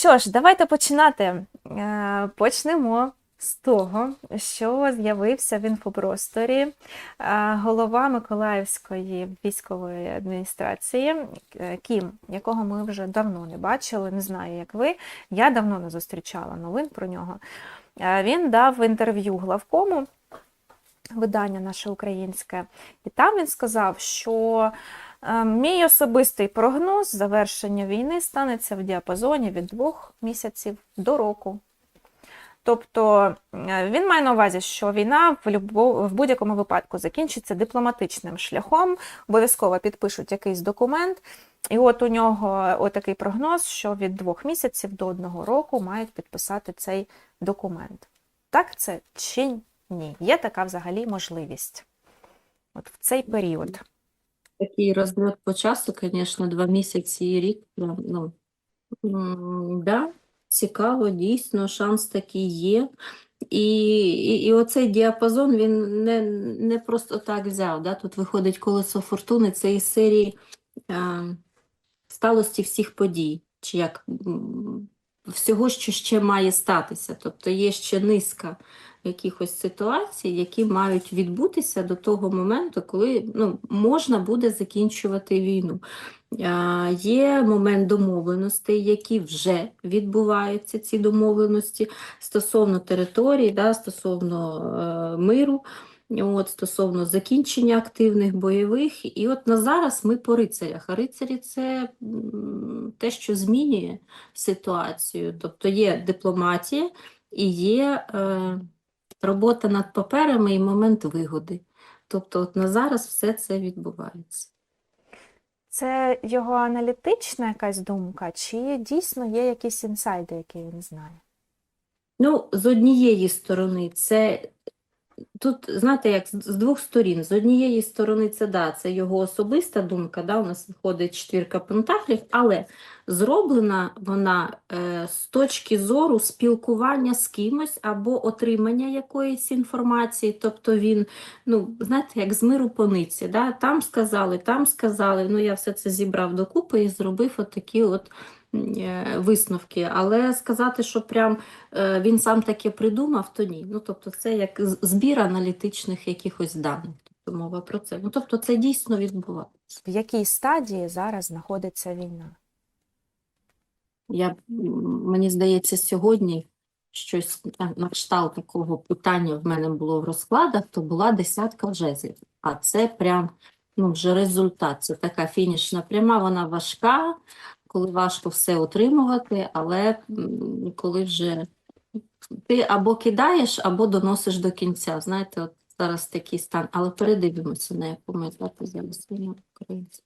Що ж, давайте починати. Е, Почнемо з того, що з'явився в інфопросторі е, голова Миколаївської військової адміністрації е, Кім, якого ми вже давно не бачили, не знаю, як ви. Я давно не зустрічала новин про нього. Він дав інтерв'ю главкому, видання наше українське, і там він сказав, що Мій особистий прогноз завершення війни станеться в діапазоні від двох місяців до року. Тобто е, він має на увазі, що війна в, будь-якому випадку закінчиться дипломатичним шляхом, обов'язково підпишуть якийсь документ. І от у нього отакий прогноз, що від двох місяців до одного року мають підписати цей документ. Так це чи ні? Є така взагалі можливість от в цей період. Такий розлет по часу, звісно, два місяці і рік. Ну, да, цікаво, дійсно, шанс такий є. І, і, і оцей діапазон він не, не просто так взяв. Да? Тут виходить колесо фортуни, це із серії е, сталості всіх подій, чи як всього, що ще має статися. Тобто є ще низка якихось ситуацій, які мають відбутися до того моменту, коли ну, можна буде закінчувати війну. Є момент домовленостей, які вже відбуваються, ці домовленості стосовно території, да, стосовно е, миру, от, стосовно закінчення активних бойових. І от на зараз ми по рицарях. А рицарі це те, що змінює ситуацію. Тобто є дипломатія і є е, робота над паперами і момент вигоди. Тобто от на зараз все це відбувається. Це його аналітична якась думка, чи дійсно є якісь інсайди, які він знає? Ну, з однієї сторони, це тут, знаєте, як з двох сторін. З однієї сторони, це да, це його особиста думка, да, у нас виходить четвірка пентаклів, але зроблена вона е, з точки зору спілкування з кимось або отримання якоїсь інформації. Тобто він, ну, знаєте, як з миру по ниці, да, там сказали, там сказали. Ну, я все це зібрав докупи і зробив отакі от висновки. Але сказати, що прям е, він сам таке придумав, то ні. Ну, тобто це як збір аналітичних якихось даних. Тобто мова про це. Ну, тобто це дійсно відбувається. В якій стадії зараз знаходиться війна? Я, мені здається, сьогодні щось на кшталт такого питання в мене було в розкладах, то була десятка жезлів. А це прям ну, вже результат. Це така фінішна пряма, вона важка, коли важко все отримувати, але коли вже ти або кидаєш, або доносиш до кінця. Знаєте, от зараз такий стан. Але передивимося, на якому етапі зараз війна українців.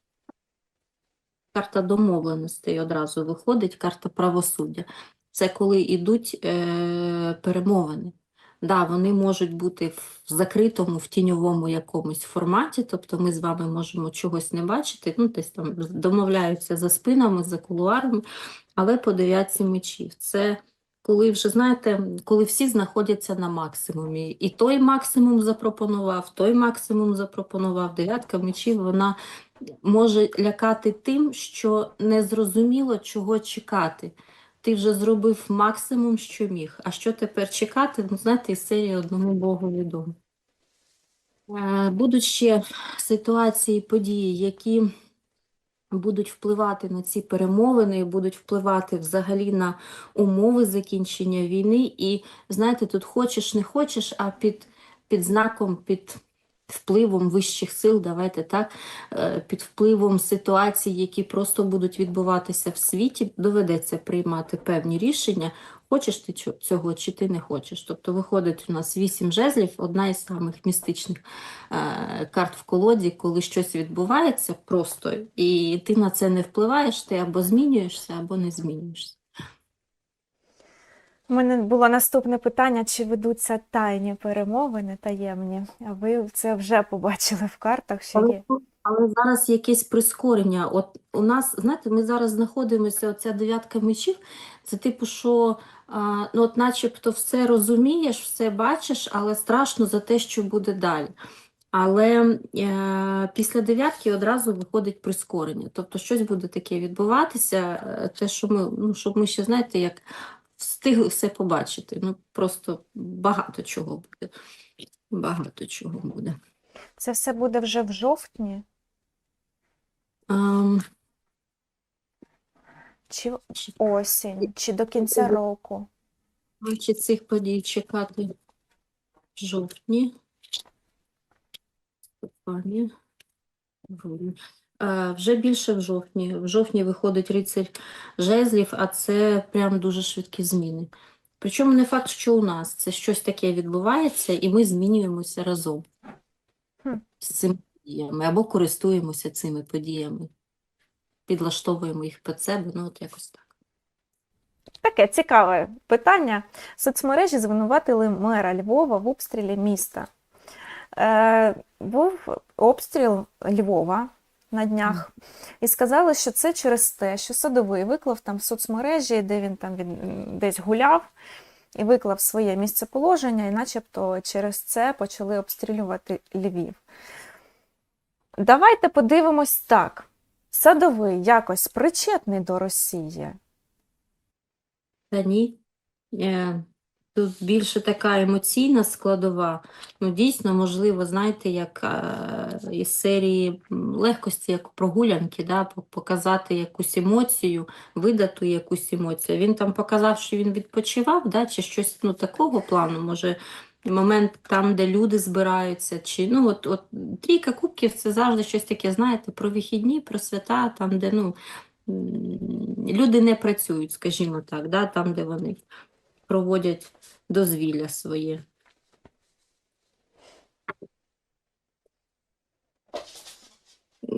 Карта домовленостей одразу виходить, карта правосуддя. Це коли йдуть е, перемовини. Да, вони можуть бути в закритому, в тіньовому якомусь форматі, тобто ми з вами можемо чогось не бачити, ну, десь там домовляються за спинами, за кулуарами, але по дев'ятці мечів. Це коли вже, знаєте, коли всі знаходяться на максимумі. І той максимум запропонував, той максимум запропонував. Дев'ятка мечів, вона може лякати тим, що незрозуміло, чого чекати. Ти вже зробив максимум, що міг. А що тепер чекати? Ну, знаєте, із серії одному Богу відомо. Е, Будуть ще ситуації, події, які будуть впливати на ці перемовини, будуть впливати взагалі на умови закінчення війни. І знаєте, тут хочеш, не хочеш, а під, під знаком, під впливом вищих сил, давайте так, е, під впливом ситуацій, які просто будуть відбуватися в світі, доведеться приймати певні рішення. Хочеш ти цього, чи ти не хочеш. Тобто виходить у нас вісім жезлів, одна із самих містичних е, карт в колоді, коли щось відбувається просто, і ти на це не впливаєш, ти або змінюєшся, або не змінюєшся. У мене було наступне питання: чи ведуться тайні перемовини, таємні? А ви це вже побачили в картах, що Але, є? але зараз якесь прискорення. От у нас, знаєте, ми зараз знаходимося, оця дев'ятка мечів, це типу, що а, ну, от начебто все розумієш, все бачиш, але страшно за те, що буде далі. Але е, після дев'ятки одразу виходить прискорення. Тобто щось буде таке відбуватися, е, те, що ми, ну, щоб ми ще, знаєте, як встигли все побачити. Ну, просто багато чого буде. Багато чого буде. Це все буде вже в жовтні Ем, чи чи- осінь, чи до кінця року? Чи цих подій чекати в жовтні, листопаді, грудні. Вже більше в жовтні. В жовтні виходить рицарь жезлів, а це прям дуже швидкі зміни. Причому не факт, що у нас це щось таке відбувається, і ми змінюємося разом з цими подіями або користуємося цими подіями, підлаштовуємо їх під себе, ну от якось так. Таке цікаве питання. Соцмережі звинуватили мера Львова в обстрілі міста. Е, був обстріл Львова на днях, і сказали, що це через те, що садовий виклав там в соцмережі, де він там від, десь гуляв, і виклав своє місцеположення, і начебто через це почали обстрілювати Львів. Давайте подивимось так. Садовий якось причетний до Росії. Та ні. Тут більше така емоційна складова. Ну, дійсно, можливо, знаєте, як е, із серії легкості, як прогулянки, да, показати якусь емоцію, видати якусь емоцію. Він там показав, що він відпочивав, да, чи щось ну, такого плану, може, момент там, де люди збираються, чи ну, от, от трійка кубків це завжди щось таке, знаєте, про вихідні, про свята, там, де ну, люди не працюють, скажімо так, да, там, де вони проводять дозвілля своє.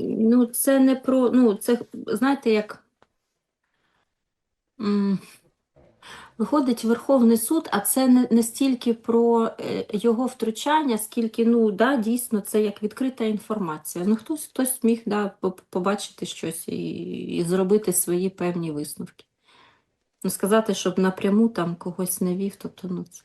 Ну, це не про, ну, це, знаєте, як виходить Верховний суд, а це не, не стільки про е, його втручання, скільки, ну, да, дійсно, це як відкрита інформація. Ну, хтось, хтось міг, да, побачити щось і, і зробити свої певні висновки. Ну, сказати, щоб напряму там когось не вів, тобто, ну, це.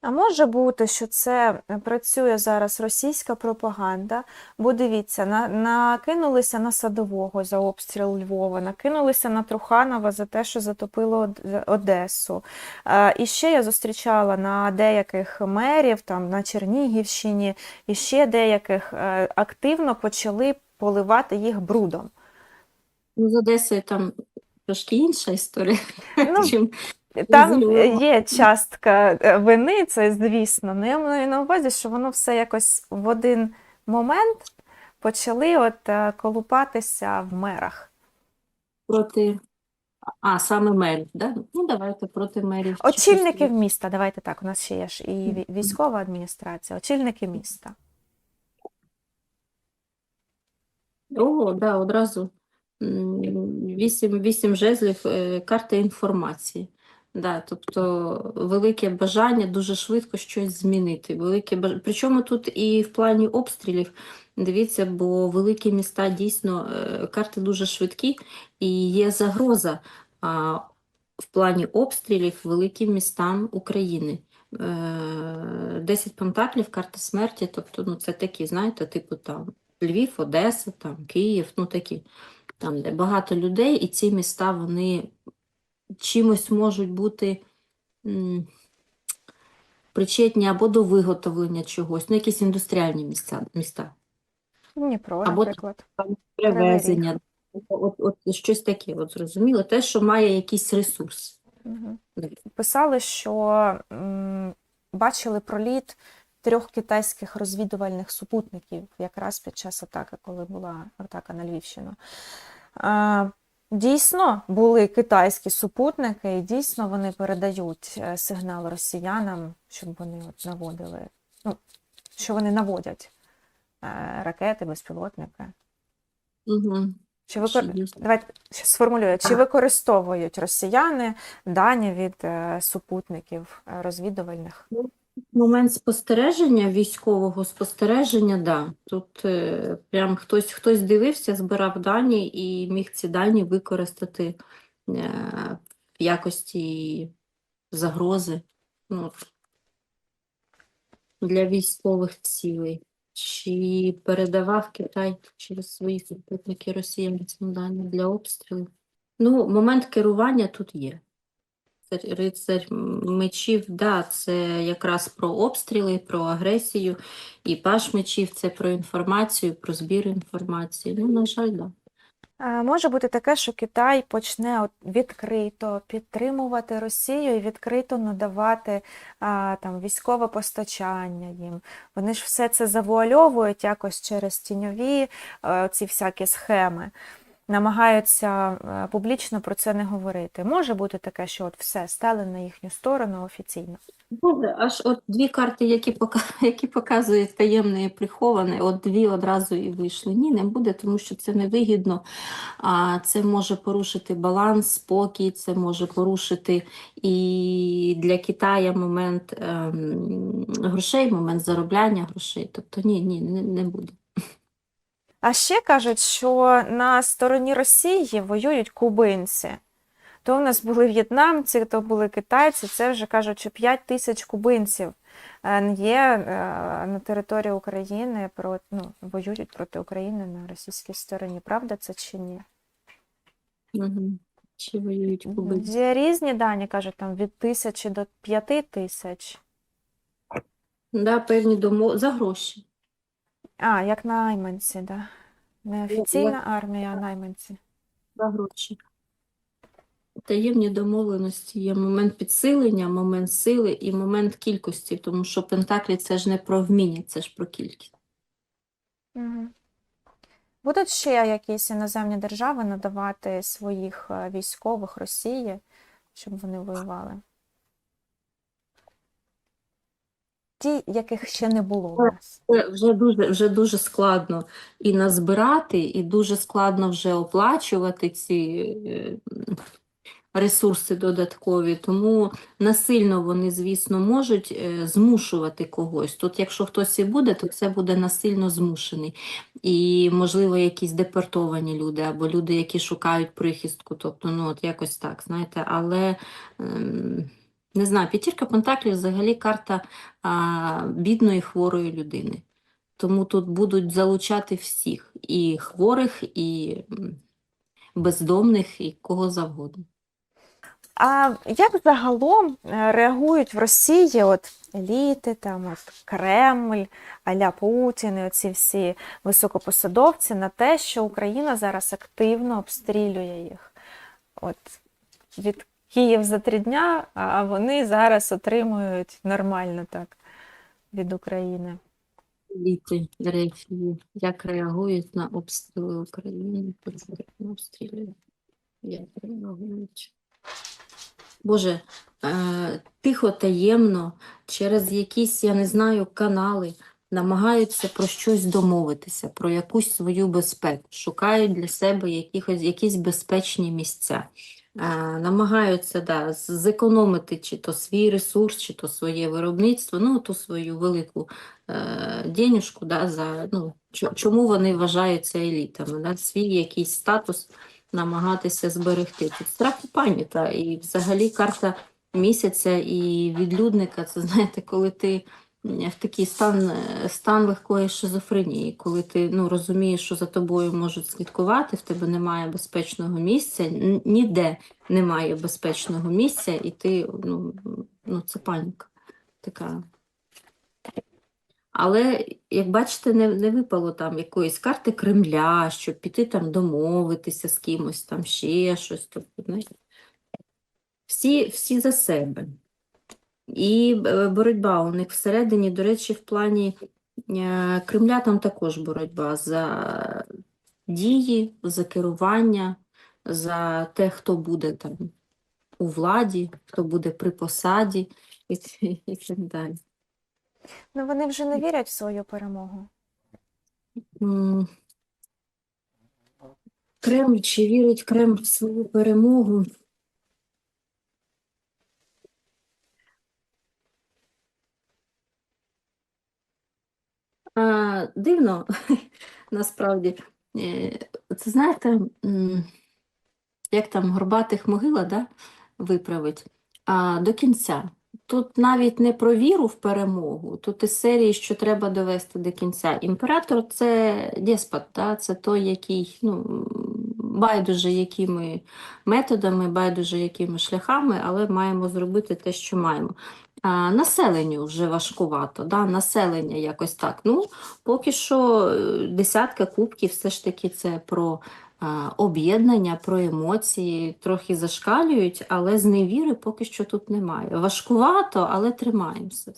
А може бути, що це е, працює зараз російська пропаганда, бо дивіться, на, накинулися на Садового за обстріл Львова, накинулися на Труханова за те, що затопило Одесу. Е, І ще я зустрічала на деяких мерів, там на Чернігівщині, і ще деяких е, активно почали поливати їх брудом. Ну, з Одесою там трошки інша історія, Ну, чим Там е, є частка е, вини, це звісно. Ну, я маю на увазі, що воно все якось в один момент почали от е, колупатися в мерах. проти, а, саме мерів, да? Ну, давайте проти мерів. Очільників міста, давайте так, у нас ще є ж і військова адміністрація, очільники міста. О, да, одразу вісім, вісім жезлів, е, карта інформації. Да, тобто велике бажання дуже швидко щось змінити. Велике баж... Причому тут і в плані обстрілів, дивіться, бо великі міста дійсно, е, карти дуже швидкі і є загроза а, в плані обстрілів великим містам України. Е, 10 пентаклів, карта смерті, тобто ну, це такі, знаєте, типу там Львів, Одеса, там, Київ, ну такі, там, де багато людей, і ці міста, вони чимось можуть бути м, причетні або до виготовлення чогось, ну, якісь індустріальні місця, міста, Дніпро, Або наприклад. там перевезення, от, от щось таке, от зрозуміло, те, що має якийсь ресурс. Дивіться. Писали, що м, бачили проліт трьох китайських розвідувальних супутників якраз під час атаки, коли була атака на Львівщину. Дійсно, були китайські супутники, і дійсно вони передають е, сигнал росіянам, щоб вони от наводили, ну, що вони наводять е, ракети, безпілотники. Угу. Чи викор... Давайте сформулюю, чи використовують росіяни дані від е, супутників розвідувальних? Момент спостереження, військового спостереження, да. Тут е, прям хтось, хтось дивився, збирав дані і міг ці дані використати е, в якості загрози ну, для військових цілей. Чи передавав Китай через свої супутники Росіян дані для обстрілу? Ну, момент керування тут є. Це Рицарь мечів, да, це якраз про обстріли, про агресію, і паш мечів це про інформацію, про збір інформації. Ну, на жаль, да. Може бути таке, що Китай почне відкрито підтримувати Росію і відкрито надавати там, військове постачання їм. Вони ж все це завуальовують якось через тіньові е, ці всякі схеми. Намагаються е, публічно про це не говорити. Може бути таке, що от все стали на їхню сторону офіційно. Боже, аж от дві карти, які, пока, які показують таємне і приховане, от дві одразу і вийшли. Ні, не буде, тому що це невигідно. А це може порушити баланс, спокій, це може порушити і для Китая момент ем, грошей, момент заробляння грошей. Тобто ні, ні, не, не буде. А ще кажуть, що на стороні Росії воюють кубинці. То в нас були в'єтнамці, то були китайці, це вже кажуть, що 5 тисяч кубинців е, є е, на території України, про, ну, воюють проти України на російській стороні. Правда це чи ні? Угу. Чи воюють кубинці? Є різні дані, кажуть, там від тисячі до п'яти тисяч. Да, певні домо... за гроші. А, як найманці, да. Не офіційна армія, а найманці. За гроші. Таємні домовленості є момент підсилення, момент сили і момент кількості, тому що Пентаклі це ж не про вміння, це ж про кількість. Угу. Будуть ще якісь іноземні держави надавати своїх е, військових Росії, щоб вони воювали? Ті, яких ще не було у нас. Це вже дуже, вже дуже складно і назбирати, і дуже складно вже оплачувати ці е, ресурси додаткові. Тому насильно вони, звісно, можуть е, змушувати когось. Тут, якщо хтось і буде, то це буде насильно змушений. І, можливо, якісь депортовані люди або люди, які шукають прихистку. Тобто, ну, от якось так, знаєте, але. ем, Не знаю, п'ятірка Пентаклів взагалі карта а, бідної хворої людини. Тому тут будуть залучати всіх, і хворих, і бездомних, і кого завгодно. А як загалом е, реагують в Росії от еліти, там от Кремль, Аля Путін, і оці всі високопосадовці на те, що Україна зараз активно обстрілює їх? От від Київ за три дня, а вони зараз отримують нормально так від України. Діти рефії, як реагують на обстріли України, обстрілюють, як реагують. Боже, е, тихо, таємно, через якісь, я не знаю, канали намагаються про щось домовитися, про якусь свою безпеку, шукають для себе якихось, якісь безпечні місця. Е, намагаються да, зекономити чи то свій ресурс, чи то своє виробництво, ну, ту свою велику е, денюжку, да, за, ну, чому вони вважаються елітами, да, свій якийсь статус намагатися зберегти. Тут страх і паніка, і взагалі карта місяця і відлюдника, це знаєте, коли ти в такий стан, е, стан легкої шизофренії, коли ти ну, розумієш, що за тобою можуть слідкувати, в тебе немає безпечного місця, ніде немає безпечного місця, і ти, ну, ну це паніка така. Але, як бачите, не, не випало там якоїсь карти Кремля, щоб піти там домовитися з кимось, там ще щось. Тобто, всі, всі за себе. І е, боротьба у них всередині, до речі, в плані е, Кремля там також боротьба за дії, за керування, за те, хто буде там у владі, хто буде при посаді і, і так далі. Ну вони вже не вірять в свою перемогу. Кремль, чи вірить Кремль в свою перемогу? А, дивно, насправді. Е, Це знаєте, як там Горбатих могила, да, виправить, а, до кінця. тут навіть не про віру в перемогу, тут із серії, що треба довести до кінця. Імператор це деспот, да? Це той, який, ну, байдуже якими методами, байдуже якими шляхами, але маємо зробити те, що маємо. Населенню вже важкувато, да? Населення якось так. Ну, поки що е, десятка кубків все ж таки це про об'єднання, про емоції, трохи зашкалюють, але зневіри поки що тут немає. Важкувато, але тримаємося.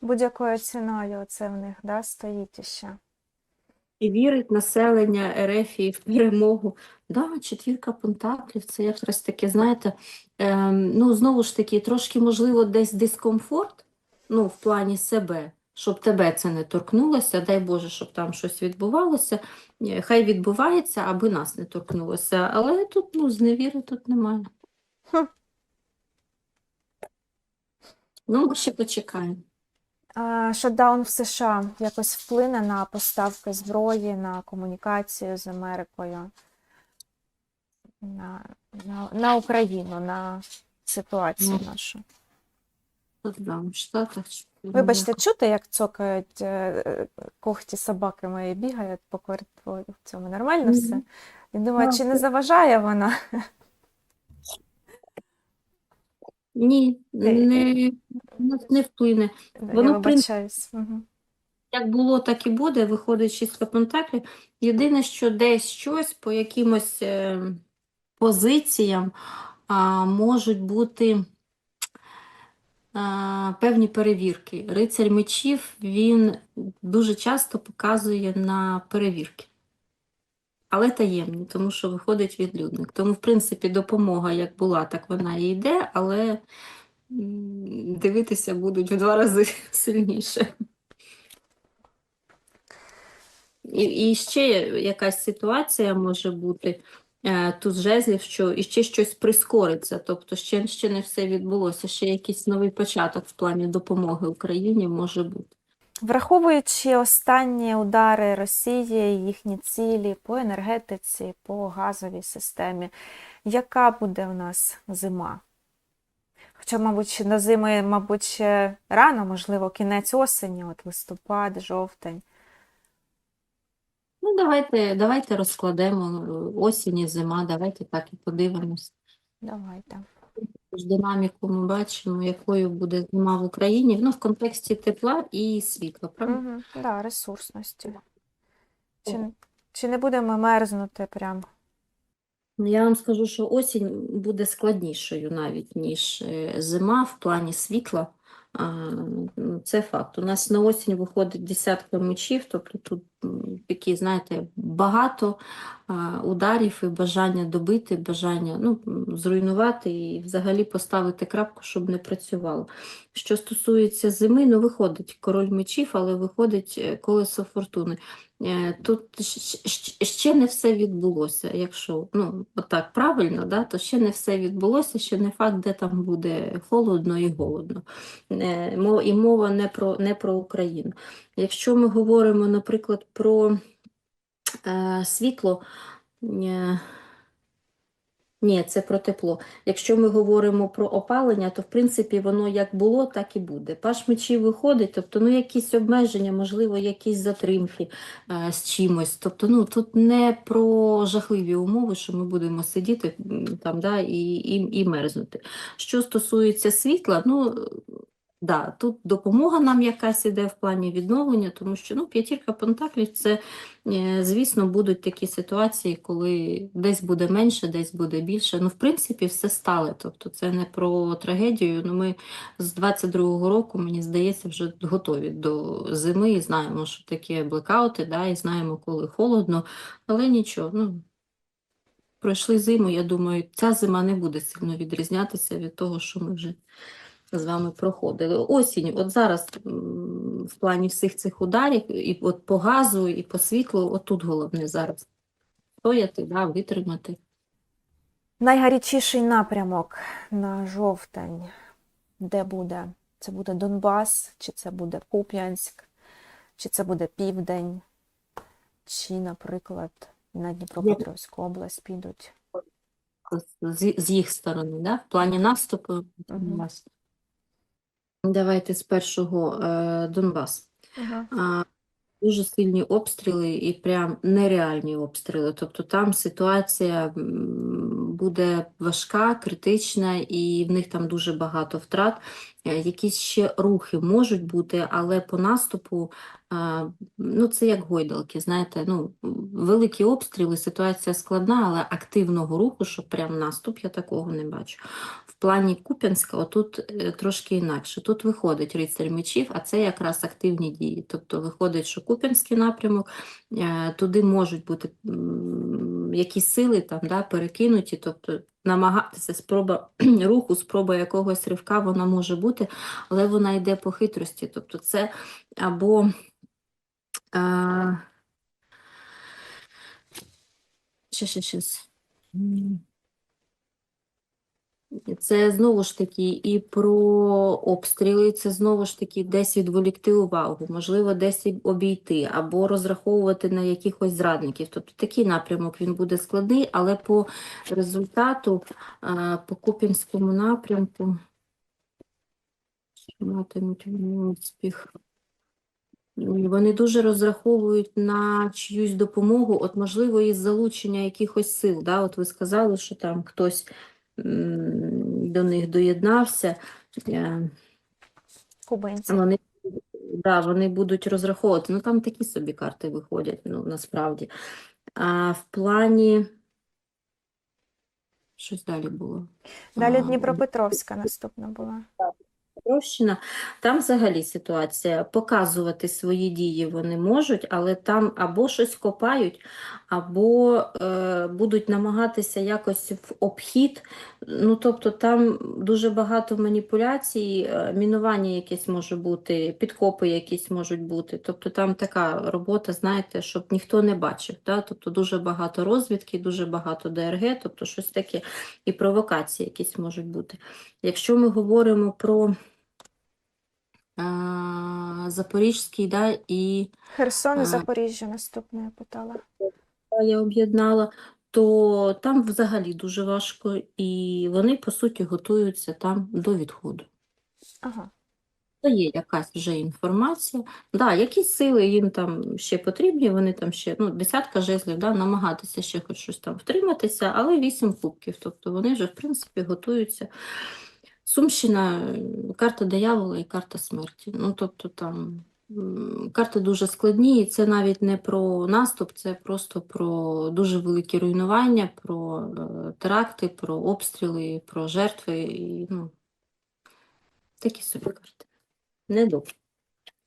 Будь-якою ціною це в них да, стоїть іще. І вірить населення Ерефії в перемогу. Да, четвірка пентаклів, це якраз таке, знаєте, ем, ну, знову ж таки, трошки, можливо, десь дискомфорт, ну, в плані себе, щоб тебе це не торкнулося, дай Боже, щоб там щось відбувалося, Е, хай відбувається, аби нас не торкнулося, але тут, ну, зневіри тут немає. Хм. Ну, ми ще почекаємо. Шатдаун в США якось вплине на поставки зброї, на комунікацію з Америкою, на, на, на Україну, на ситуацію Ну. нашу. Штатах, Вибачте, чути, як цокають е, когті собаки мої бігають по коридору. В цьому нормально все? І думаю, чи не заважає вона? Ні, Е, не, не, не вплине. Я Воно, в принципі, вибачаюсь. Мгм. Як було, так і буде. Виходить шістка пентаклів. Єдине, що десь щось по якимось е, позиціям а, можуть бути а, певні перевірки. Рицарь мечів, він дуже часто показує на перевірки. Але таємні, тому що виходить відлюдник. Тому, в принципі, допомога як була, так вона і йде, але дивитися будуть в два рази сильніше. І, і ще якась ситуація може бути е, тут жезлів, що і ще щось прискориться, тобто ще, ще не все відбулося, ще якийсь новий початок в плані допомоги Україні може бути. Враховуючи останні удари Росії, їхні цілі по енергетиці, по газовій системі, яка буде у нас зима? Хоча, мабуть, до зими, мабуть, ще рано, можливо, кінець осені, от листопад, жовтень. Ну, давайте, давайте розкладемо осінь і зима, давайте так і подивимось. Давайте. Ж Динаміку ми бачимо, якою буде зима в Україні, ну, в контексті тепла і світла, правда? Угу. Да, ресурсності. Чи, чи не будемо мерзнути прям? Ну, Я вам скажу, що осінь буде складнішою навіть, ніж е, зима в плані світла. Ну, Це факт. У нас на осінь виходить десятка мечів, тобто тут такі, знаєте, багато ударів і бажання добити, бажання ну, зруйнувати і взагалі поставити крапку, щоб не працювало. Що стосується зими, ну виходить король мечів, але виходить е, колесо фортуни. Е, Тут ще не все відбулося. Якщо ну, отак правильно, да, то ще не все відбулося, ще не факт, де там буде холодно і голодно. Е, І мова не про, не про Україну. Якщо ми говоримо, наприклад, про е, світло, е, ні, це про тепло. Якщо ми говоримо про опалення, то в принципі воно як було, так і буде. Паш мечів виходить, тобто ну якісь обмеження, можливо, якісь затримки е, з чимось. Тобто, ну тут не про жахливі умови, що ми будемо сидіти там, да, і, і, і мерзнути. Що стосується світла, ну. Да, тут допомога нам якась іде в плані відновлення, тому що ну, п'ятірка пентаклів це, е, звісно, будуть такі ситуації, коли десь буде менше, десь буде більше. Ну, в принципі, все стале. Тобто це не про трагедію. Ну, ми з 22-го року, мені здається, вже готові до зими і знаємо, що таке блекаути, да, і знаємо, коли холодно, але нічого. Ну, пройшли зиму, я думаю, ця зима не буде сильно відрізнятися від того, що ми вже з вами проходили. Осінь, от зараз в плані всіх цих ударів, і от по газу, і по світлу, от тут головне зараз стояти, да, витримати. Найгарячіший напрямок на жовтень, де буде? Це буде Донбас, чи це буде Куп'янськ, чи це буде Південь, чи, наприклад, на Дніпропетровську область підуть. з, з їх сторони, да? В плані наступу у Мгм. нас. Давайте з першого е, Донбас. Ага. Дуже сильні обстріли і прям нереальні обстріли. Тобто там ситуація буде важка, критична, і в них там дуже багато втрат. Е, Якісь ще рухи можуть бути, але по наступу ну, це як гойдалки. Знаєте, ну, великі обстріли, ситуація складна, але активного руху, щоб прям наступ, я такого не бачу. В плані Куп'янська отут е, трошки інакше. Тут виходить рицарь мечів, а це якраз активні дії. Тобто виходить, що Куп'янський напрямок, е, туди можуть бути м, якісь сили там, да, перекинуті, тобто намагатися спроба руху, спроба якогось ривка, вона може бути, але вона йде по хитрості. Тобто це або е, ще, ще, ще. Це знову ж таки і про обстріли, це знову ж таки десь відволікти увагу, можливо, десь обійти, або розраховувати на якихось зрадників. Тобто такий напрямок він буде складний, але по результату, по Куп'янському напрямку, матимуть успіх. Вони дуже розраховують на чиюсь допомогу, от можливо, із залучення якихось сил. Да? От ви сказали, що там хтось до них доєднався. Е, Кубинці. Вони, да, вони будуть розраховувати. Ну, там такі собі карти виходять, ну, насправді. А в плані... Щось далі було. Далі Дніпропетровська наступна була. Прощина. Там взагалі ситуація. Показувати свої дії вони можуть, але там або щось копають, або е, будуть намагатися якось в обхід. Ну, тобто там дуже багато маніпуляцій, е, мінування якесь може бути, підкопи якісь можуть бути. Тобто там така робота, знаєте, щоб ніхто не бачив. Да? Тобто дуже багато розвідки, дуже багато ДРГ, тобто щось таке, і провокації якісь можуть бути. Якщо ми говоримо про Запорізький, да, і Херсон і Запоріжжя наступна я питала. я об'єднала, то там взагалі дуже важко, і вони, по суті, готуються там до відходу. Ага. Це є якась вже інформація. Да, якісь сили їм там ще потрібні, вони там ще, ну, десятка жезлів, да, намагатися ще хоч щось там втриматися, але вісім кубків, тобто вони вже, в принципі, готуються. Сумщина, карта диявола і карта смерті. Ну, тобто там карти дуже складні, і це навіть не про наступ, це просто про дуже великі руйнування, про е, теракти, про обстріли, про жертви. І, ну, такі собі карти. Недобре.